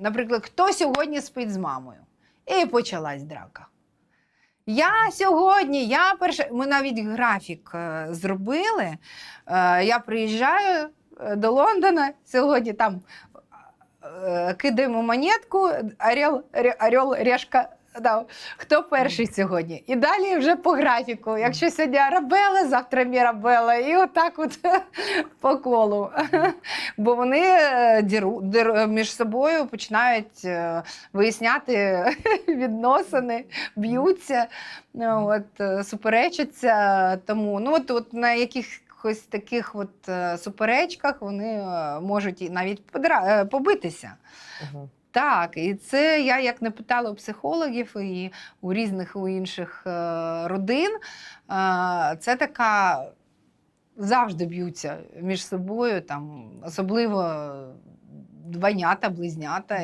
наприклад, хто сьогодні спить з мамою? І почалась драка. Я сьогодні, я перша. Ми навіть графік е, зробили. Е, я приїжджаю е, до Лондона сьогодні там е, кидаємо монетку, орел, ре- орел, решка. Да. Хто перший сьогодні? І далі вже по графіку. Якщо сьогодні Арабела, завтра Мірабела. І отак от по колу. Бо вони е, діру, між собою починають е, виясняти відносини, б'ються, ну, от, е, суперечаться. Тому ну, от, от на якихось таких от е, суперечках вони е, можуть навіть е, побитися. Мгм. Так, і це я як не питала у психологів і у різних у інших е, родин. Е, це така завжди б'ються між собою, там, особливо двойнята, близнята.